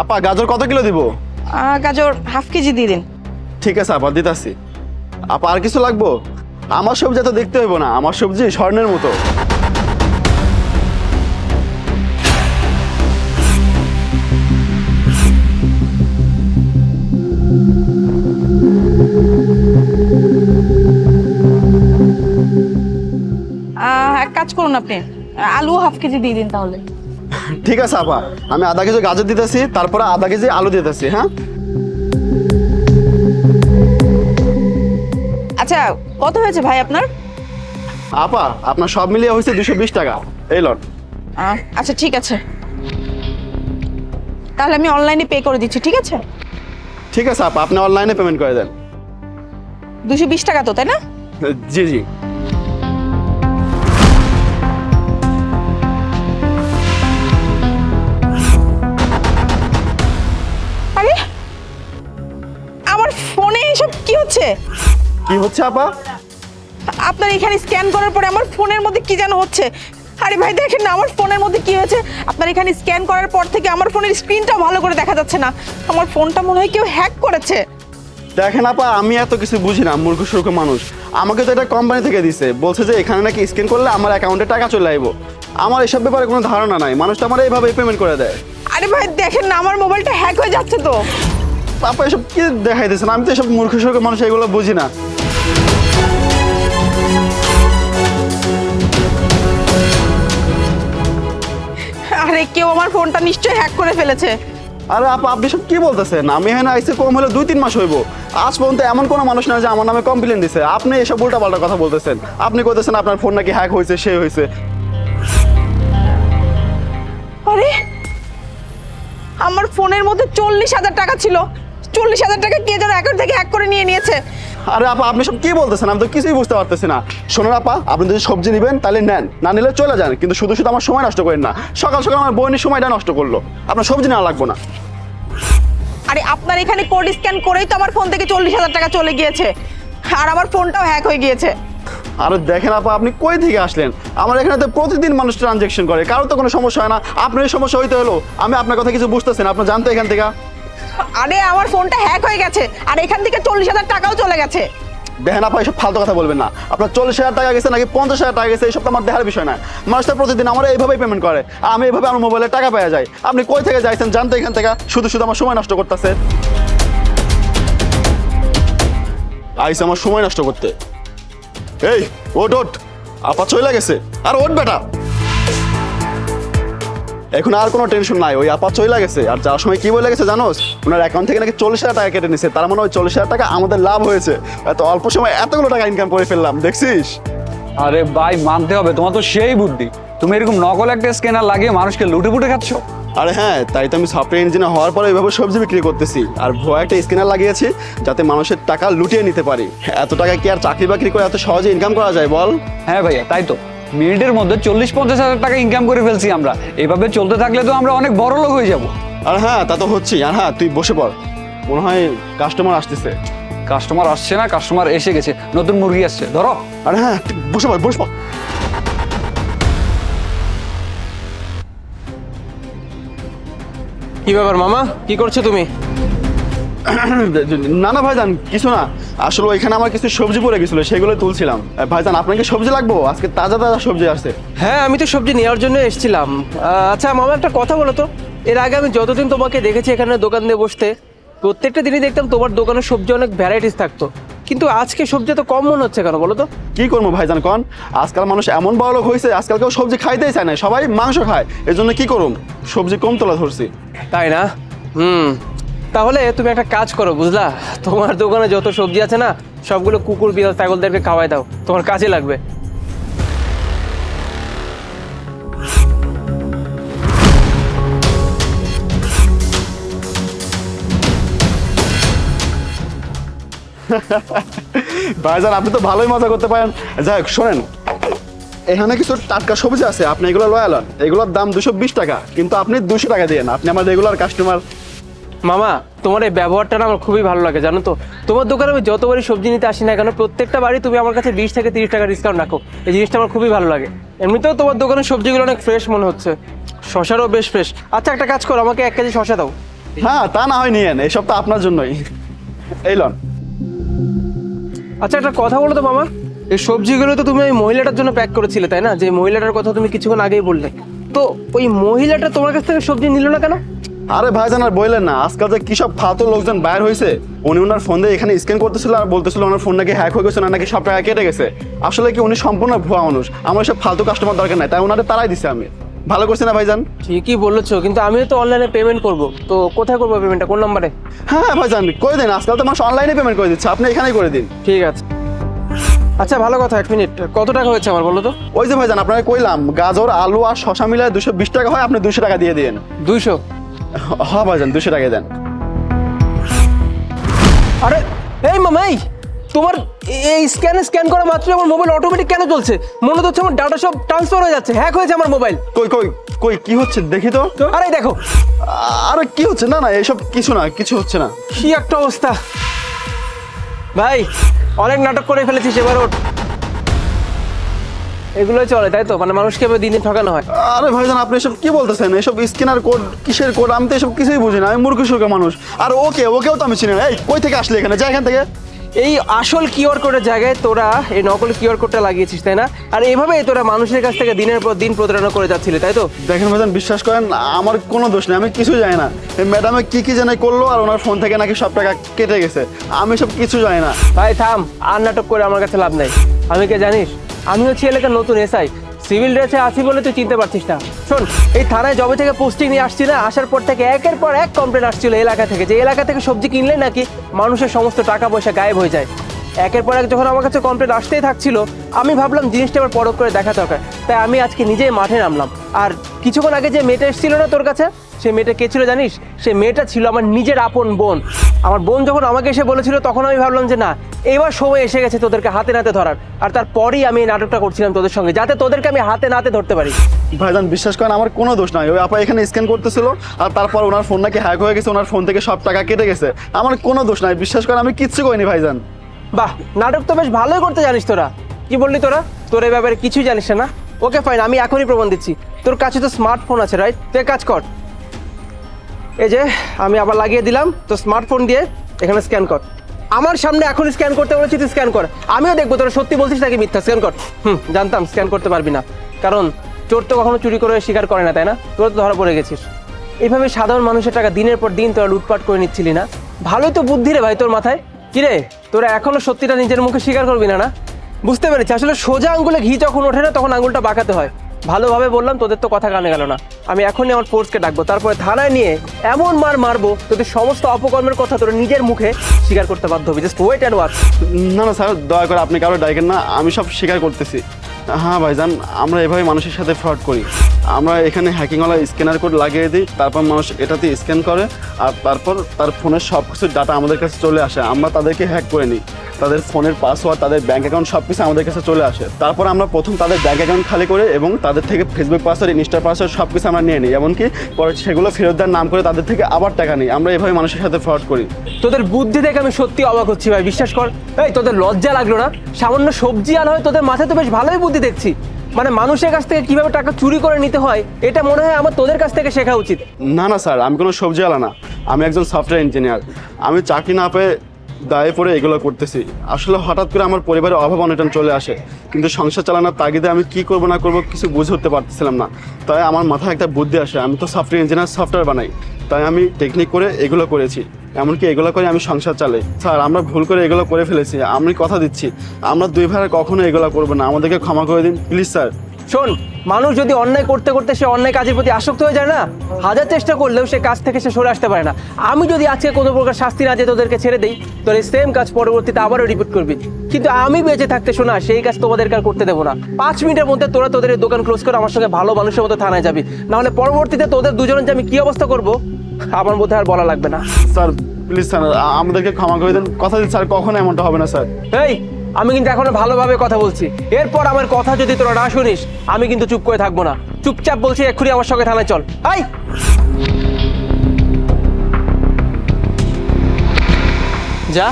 আপা গাজর কত কিলো দিব? আহ, গাজর হাফ কেজি দিয়ে দিন। ঠিক আছে আপা দিতাছি। আপা আর কিছু লাগবো? আমার সবজি তো দেখতে হইব না আমার সবজি স্বর্ণের মতো। আহ, এক কাজ করুন আপনি আলু হাফ কেজি দিয়ে দিন তাহলে। ঠিক আছে আপা আমি আধা কেজি গাজর দিতেছি তারপরে আধা কেজি আলু দিতেছি হ্যাঁ? আচ্ছা কত হয়েছে ভাই আপনার? আপা আপনার সব মিলিয়ে হয়েছে দুশো বিশ টাকা। এই লট আহ, আচ্ছা ঠিক আছে। তাহলে আমি অনলাইনে পে করে দিচ্ছি ঠিক আছে? ঠিক আছে আপা আপনি অনলাইনে পেমেন্ট করে দেন। দুশো বিশ টাকা তো তাই না? জি জি। কি হচ্ছে আপা? আপনার এখানে স্ক্যান করার পরে আমার ফোনের মধ্যে কি যেন হচ্ছে? আরে ভাই দেখেন না আমার ফোনের মধ্যে কি হয়েছে? আপনার এখানে স্ক্যান করার পর থেকে আমার ফোনের স্ক্রিনটা ভালো করে দেখা যাচ্ছে না। আমার ফোনটা মনে হয় কেউ হ্যাক করেছে। দেখেন আপা আমি এত কিছু বুঝি না মূর্খ সুর্খ মানুষ। আমাকে তো এটা কোম্পানি থেকে দিছে। বলছে যে এখানে নাকি স্ক্যান করলে আমার অ্যাকাউন্টে টাকা চলে আইব। আমার এসব ব্যাপারে কোনো ধারণা নাই। মানুষ তো আমার এইভাবে পেমেন্ট করে দেয়। আরে ভাই দেখেন না আমার মোবাইলটা হ্যাক হয়ে যাচ্ছে তো। আপা এসব কি দেখাই দিয়েছেন আমি তো এসব মূর্খ সুর্খ মানুষ এগুলো বুঝি না। আরে কেউ আমার ফোনটা নিশ্চয়ই হ্যাক করে ফেলেছে। আরে আপা আপনি সব কি বলতেছেন? আমি এখানে আইসে কম হলে দুই তিন মাস হইব। আজ পর্যন্ত এমন কোনো মানুষ না যে আমার নামে কমপ্লেন দিছে। আপনি এসব কথা বলতেছেন। আপনি কইতেছেন আপনার ফোন নাকি হ্যাক হয়েছে সে হয়েছে আরে আমার ফোনের মধ্যে চল্লিশ হাজার টাকা ছিল। চল্লিশ হাজার টাকা কে যেন অ্যাকাউন্ট থেকে হ্যাক করে নিয়ে নিয়েছে। আরে আপা আপনি সব কি বলতেছেন? আমি তো কিছুই বুঝতে পারতেছি না। শোনেন আপা আপনি যদি সবজি নেবেন তাহলে নেন। না নিলে চলে যান কিন্তু শুধু শুধু আমার সময় নষ্ট করেন না। সকাল সকাল আমার বোনের সময়টা নষ্ট করল। আপনার সবজি নেওয়া লাগবে না। আরে আপনার এখানে কোড স্ক্যান করেই তো আমার ফোন থেকে চল্লিশ হাজার টাকা চলে গিয়েছে। আর আমার ফোনটাও হ্যাক হয়ে গিয়েছে। আরে দেখেন আপা আপনি কই থেকে আসলেন? আমার এখানে তো প্রতিদিন মানুষ ট্রানজ্যাকশন করে কারও তো কোনো সমস্যা হয় না। আপনার সমস্যা হইতে হলো। আমি আপনার কথা কিছু বুঝতেছেন আপনি জানতো এখান থেকে। আরে, আমার ফোনটা হ্যাক হয়ে গেছে। আর এখান থেকে চল্লিশ হাজার টাকাও চলে গেছে। দেখেন আপা এসব ফালতু কথা বলবেন না। আপনার চল্লিশ হাজার টাকা গেছে নাকি পঞ্চাশ হাজার টাকা গেছে এইসব তো আমার দেখার বিষয় না। মানুষ প্রতিদিন আমার এইভাবেই পেমেন্ট করে। আমি এইভাবে আমার মোবাইলে টাকা পেয়ে যাই। আপনি কই থেকে যাইছেন জানতো এখান থেকে। শুধু শুধু আমার সময় নষ্ট করতেছে। আইসে আমার সময় নষ্ট করতে। এই ওট ওট আপা চলে গেছে। আর ওট বেটা। এখন আর কোনো টেনশন নাই ওই আপা চলে গেছে। আর যাওয়ার সময় কি বলে গেছে জানোস? ওনার অ্যাকাউন্ট থেকে নাকি চল্লিশ হাজার টাকা কেটে নিছে। তার মানে ওই চল্লিশ হাজার টাকা আমাদের লাভ হয়েছে। এত অল্প সময় এতগুলো টাকা ইনকাম করে ফেললাম দেখছিস? আরে ভাই মানতে হবে তোমার তো সেই বুদ্ধি। তুমি এরকম নকল একটা স্ক্যানার লাগিয়ে মানুষকে লুটে পুটে খাচ্ছ? আরে হ্যাঁ তাই তো আমি সফটওয়্যার ইঞ্জিনিয়ার হওয়ার পরে এইভাবে সবজি বিক্রি করতেছি। আর ভয় একটা স্ক্যানার লাগিয়েছি যাতে মানুষের টাকা লুটিয়ে নিতে পারি। এত টাকা কি আর চাকরি বাকরি করে এত সহজে ইনকাম করা যায় বল? হ্যাঁ ভাইয়া তাই তো। মিনিটের মধ্যে চল্লিশ পঞ্চাশ হাজার টাকা ইনকাম করে ফেলছি আমরা। এইভাবে চলতে থাকলে তো আমরা অনেক বড় লোক হয়ে যাব। আর হ্যাঁ তা তো হচ্ছেই। আর হ্যাঁ তুই বসে পড়। মনে হয় কাস্টমার আসতেছে। কাস্টমার আসছে না কাস্টমার এসে গেছে। নতুন মুরগি আসছে ধরো। আরে হ্যাঁ বসে পড় বসে পড়। কি ব্যাপার মামা? কি করছ তুমি? না না ভাইজান কিছু না। আসলে ওইখানে আমার কিছু সবজি পড়ে গেছিল সেগুলো তুলছিলাম। ভাইজান আপনাকে সবজি লাগবো? আজকে তাজা তাজা সবজি আসছে। হ্যাঁ আমি তো সবজি নেওয়ার জন্য এসেছিলাম। আচ্ছা মামা একটা কথা বলো তো। এর আগে আমি যতদিন তোমাকে দেখেছি এখানে দোকান দিয়ে বসতে প্রত্যেকটা দিনই দেখতাম তোমার দোকানে সবজি অনেক ভ্যারাইটিস থাকতো। কিন্তু আজকে সবজি তো কম মনে হচ্ছে কেন বলো তো? কি করব ভাইজান কন? আজকাল মানুষ এমন বড়লোক হয়েছে আজকাল কেউ সবজি খাইতেই চায় না। সবাই মাংস খায়। এর জন্য কি করুম? সবজি কম তোলা ধরছি। তাই না? হুম। তাহলে তুমি একটা কাজ করো, বুঝলা? তোমার দোকানে যত সবজি আছে না, সবগুলো কুকুর, বিড়াল, ছাগলদেরকে খাওয়াই দাও। তোমার কাজে লাগবে। ভাইজান, আপনি তো ভালোই মজা করতে পারেন। যাই হোক, শোনেন। এখানে কিছু টাটকা সবজি আছে, আপনি এগুলো লয়ালন এগুলোর দাম দুশো বিশ টাকা, কিন্তু আপনি দুশো টাকা দিয়ে আপনি আমার রেগুলার কাস্টমার মামা তোমার এই ব্যবহারটা না আমার খুবই ভালো লাগে জানো তো? তোমার দোকানে আমি যতবারই সবজি নিতে আসি না কেন প্রত্যেকটা বাড়ি তুমি আমার কাছে বিশ থেকে তিরিশ টাকা ডিসকাউন্ট রাখো। এই জিনিসটা আমার খুবই ভালো লাগে। এমনিতেও তোমার দোকানের সবজিগুলো অনেক ফ্রেশ মনে হচ্ছে। শশারও বেশ ফ্রেশ আচ্ছা একটা কাজ করো আমাকে এক কেজি শশা দাও। হ্যাঁ তা না হয় নিয়েন এসব তো আপনার জন্যই। এই লন। আচ্ছা একটা কথা বলো তো মামা এই সবজিগুলো তো তুমি ওই মহিলাটার জন্য প্যাক করেছিলে তাই না? যে মহিলাটার কথা তুমি কিছুক্ষণ আগেই বললে। তো ওই মহিলাটা তোমার কাছ থেকে সবজি নিল না কেন? আরে ভাইজান আর বললেন না। আজকাল যে কি সব ফালতু লোকজন বাইর হয়েছে উনি ওনার ফোন দিয়ে এখানে স্ক্যান করতেছিল আর বলতেছিল ওনার ফোন নাকি হ্যাক হয়ে গেছে ওনার নাকি সব টাকা কেটে গেছে। আসলে কি উনি সম্পূর্ণ ভুয়া মানুষ। আমার সব ফালতু কাস্টমার দরকার নাই তাই ওনাদের তারাই দিছে আমি। ভালো করছি না ভাইজান? ঠিকই বলেছ কিন্তু আমিও তো অনলাইনে পেমেন্ট করব। তো কোথায় করব পেমেন্টটা কোন নাম্বারে হ্যাঁ ভাইজান করে দিন। আজকাল তো মানুষ অনলাইনে পেমেন্ট করে দিচ্ছে আপনি এখানেই করে দিন। ঠিক আছে। আচ্ছা ভালো কথা এক মিনিট। কত টাকা হয়েছে আমার বলো তো? ওই যে ভাইজান আপনাকে কইলাম গাজর আলু আর শশা মিলায় দুশো বিশ টাকা হয় আপনি দুশো টাকা দিয়ে দিন দুইশো ভাইজান দুশো টাকা দেন। আরে এই মামা এই তোমার এই স্ক্যানে স্ক্যান করা মাত্র আমার মোবাইল অটোমেটিক কেন চলছে মনে হচ্ছে আমার ডাটা সব ট্রান্সফার হয়ে যাচ্ছে। হ্যাক হয়েছে আমার মোবাইল কই কই কই কি হচ্ছে? দেখি তো। আরে দেখো। আরে কি হচ্ছে? না না এসব কিছু না কিছু হচ্ছে না। কি একটা অবস্থা। ভাই অনেক নাটক করে ফেলেছিস এবার ওঠ এগুলোই চলে তাই তো? মানে মানুষকে এবার দিনে ঠকানো হয়। আরে ভাইজান আপনি এসব কি বলতেছেন? এসব স্ক্যানার কোড কিসের কোড আমি তো এসব কিছুই বুঝি না আমি মূর্খ সুর্খ মানুষ। আর ওকে ওকেও তো আমি চিনি না। এই কই থেকে আসলে এখানে? যা এখান থেকে। এই আসল কিউআর কোডের জায়গায় তোরা এই নকল কিউআর কোডটা লাগিয়েছিস তাই না? আর এইভাবেই তোরা মানুষের কাছ থেকে দিনের পর দিন প্রতারণা করে যাচ্ছিলি তাই তো? দেখেন ভাইজান বিশ্বাস করেন আমার কোনো দোষ নেই আমি কিছু জানি না। এই ম্যাডামে কি কি জানে করল আর ওনার ফোন থেকে নাকি সব টাকা কেটে গেছে। আমি সব কিছু জানি না। ভাই থাম আর নাটক করে আমার কাছে লাভ নাই। আমি কে জানিস? আমি হচ্ছি এলাকার নতুন এসআই। সিভিল ড্রেসে আছি বলে তুই চিনতে পারছিস না। শোন, এই থানায় জবে থেকে পোস্টিং নিয়ে আসছি না, আসার পর থেকে একের পর এক কমপ্লেন আসছিল এলাকা থেকে যে এলাকা থেকে সবজি কিনলে নাকি মানুষের সমস্ত টাকা পয়সা গায়েব হয়ে যায়। একের পর এক যখন আমার কাছে কমপ্লেন আসতেই থাকছিল, আমি ভাবলাম জিনিসটা এবার পরখ করে দেখা দরকার। তাই আমি আজকে নিজেই মাঠে নামলাম। আর কিছুক্ষণ আগে যে মেয়েটা এসেছিল না তোর কাছে? সে মেয়েটা কে ছিল জানিস? সে মেয়েটা ছিল আমার নিজের আপন বোন। আমার বোন যখন আমাকে এসে বলেছিল তখন আমি ভাবলাম যে না এবার সময় এসে গেছে তোদেরকে হাতে নাতে ধরার। আর তারপরেই আমি এই নাটকটা করছিলাম তোদের সঙ্গে যাতে তোদেরকে আমি হাতে নাতে ধরতে পারি। ভাইজান বিশ্বাস করেন আমার কোনো দোষ নাই। ওই আপা এখানে স্ক্যান করতেছিল আর তারপর ওনার ফোন নাকি হ্যাক হয়ে গেছে ওনার ফোন থেকে সব টাকা কেটে গেছে। আমার কোনো দোষ নাই বিশ্বাস করেন আমি কিচ্ছু করিনি ভাইজান। বাহ নাটক তো বেশ ভালোই করতে জানিস তোরা। কি বললি তোরা? তোর এই ব্যাপারে কিছুই জানিস না। ওকে ফাইন আমি এখনই প্রমাণ দিচ্ছি। তোর কাছে তো স্মার্টফোন আছে রাইট তুই কাজ কর। এই যে, আমি আবার লাগিয়ে দিলাম। তো স্মার্টফোন দিয়ে এখানে স্ক্যান কর। আমার সামনে এখন স্ক্যান করতে বলেছি, তুই স্ক্যান কর। আমিও দেখব, তোরা সত্যি বলছিস নাকি মিথ্যা? স্ক্যান কর। হুম, জানতাম স্ক্যান করতে পারবি না। কারণ চোর তো কখনো চুরি করে স্বীকার করে না, তাই না? তোরা তো ধরা পড়ে গেছিস। এইভাবে সাধারণ মানুষের টাকা দিনের পর দিন তোরা লুটপাট করে নিচ্ছিলি না? ভালোই তো বুদ্ধি রে ভাই তোর মাথায়। কিরে তোরা এখনও সত্যিটা নিজের মুখে স্বীকার করবি না না? বুঝতে পেরেছি। আসলে সোজা আঙ্গুলে ঘি যখন ওঠে না, তখন আঙ্গুলটা বাঁকাতে হয়। ভালোভাবে বললাম, তোদের তো কথা কানে গেল না। আমি এখনই আমার ফোর্সকে ডাকবো, তারপরে থানায় নিয়ে এমন মার মারবো, তোদের সমস্ত অপকর্মের কথা তোরা নিজের মুখে স্বীকার করতে বাধ্য হবি। জাস্ট ওয়েট অ্যান্ড ওয়াচ না না, স্যার, দয়া করে আপনি কারও ডাকেন না, আমি সব স্বীকার করতেছি। হ্যাঁ ভাইজান, আমরা এভাবে মানুষের সাথে ফ্রড করি। আমরা এখানে হ্যাকিংওয়ালা স্ক্যানার কোড লাগিয়ে দিই, তারপর মানুষ এটাতে স্ক্যান করে, আর তারপর তার ফোনের সব কিছু ডাটা আমাদের কাছে চলে আসে। আমরা তাদেরকে হ্যাক করে নিই। তাদের ফোনের পাসওয়ার্ড তাদের ব্যাঙ্ক অ্যাকাউন্ট সব কিছু আমাদের কাছে চলে আসে। তারপর আমরা প্রথম তাদের ব্যাঙ্ক অ্যাকাউন্ট খালি করে এবং তাদের থেকে ফেসবুক পাসওয়ার্ড ইনস্টা পাসওয়ার্ড সব কিছু আমরা নিয়ে নিই। এমনকি পরে সেগুলো ফেরত দেওয়ার নাম করে তাদের থেকে আবার টাকা নিই। আমরা এভাবে মানুষের সাথে ফ্রড করি। তোদের বুদ্ধি দেখে আমি সত্যি অবাক হচ্ছি ভাই, বিশ্বাস কর। এই, তোদের লজ্জা লাগল না? সামান্য সবজি আর হয় তোদের মাথায় তো বেশ ভালোই বুদ্ধি দেখছি। মানে মানুষের কাছ থেকে কীভাবে টাকা চুরি করে নিতে হয়, এটা মনে হয় আমার তোদের কাছ থেকে শেখা উচিত। না না, স্যার, আমি কোনো সবজি আলা না। আমি একজন সফটওয়্যার ইঞ্জিনিয়ার আমি চাকরি না পেয়ে দায়ে পড়ে এগুলো করতেছি। আসলে হঠাৎ করে আমার পরিবারের অভাব অনটন চলে আসে। কিন্তু সংসার চালানোর তাগিদে আমি কি করব না করব কিছু বুঝে উঠতে পারতেছিলাম না। তাই আমার মাথায় একটা বুদ্ধি আসে, আমি তো সফটওয়্যার ইঞ্জিনিয়ার সফটওয়্যার বানাই। তাই আমি টেকনিক করে এগুলো করেছি। এমনকি এগুলো করে আমি সংসার চালাই। স্যার, আমরা ভুল করে এগুলো করে ফেলেছি। আমি কথা দিচ্ছি। আমরা দুই ভাইয়ের কখনো এগুলো করব না। আমাদেরকে ক্ষমা করে দিন। প্লিজ স্যার শোন মানুষ যদি অন্যায় করতে করতে সে অন্যায় কাজের প্রতি আসক্ত হয়ে যায় না হাজার চেষ্টা করলেও সে কাজ থেকে সে সরে আসতে পারে না। আমি যদি আজকে কোনো প্রকার শাস্তি না দিয়ে তোদেরকে ছেড়ে দিই তোর সেম কাজ পরবর্তীতে আবারও রিপিট করবি। কিন্তু আমি বেঁচে থাকতে শোনা সেই কাজ তোমাদেরকে আর করতে দেবো না। পাঁচ মিনিটের মধ্যে তোরা তোদের দোকান ক্লোজ করে আমার সঙ্গে ভালো মানুষের মতো থানায় যাবি। নাহলে পরবর্তীতে তোদের দুজনের যে আমি কি অবস্থা করব আমার মধ্যে আর বলা লাগবে না। স্যার প্লিজ স্যার আমাদেরকে ক্ষমা করে দিন। কথা দিন স্যার কখনো এমনটা হবে না স্যার। এই আমি কিন্তু এখনও ভালোভাবে কথা বলছি। এরপর আমার কথা যদি তোরা না শুনিস, আমি কিন্তু চুপ করে থাকব না। চুপচাপ বলছি, এক্ষুনি আমার সঙ্গে থানায় চল। আই যা।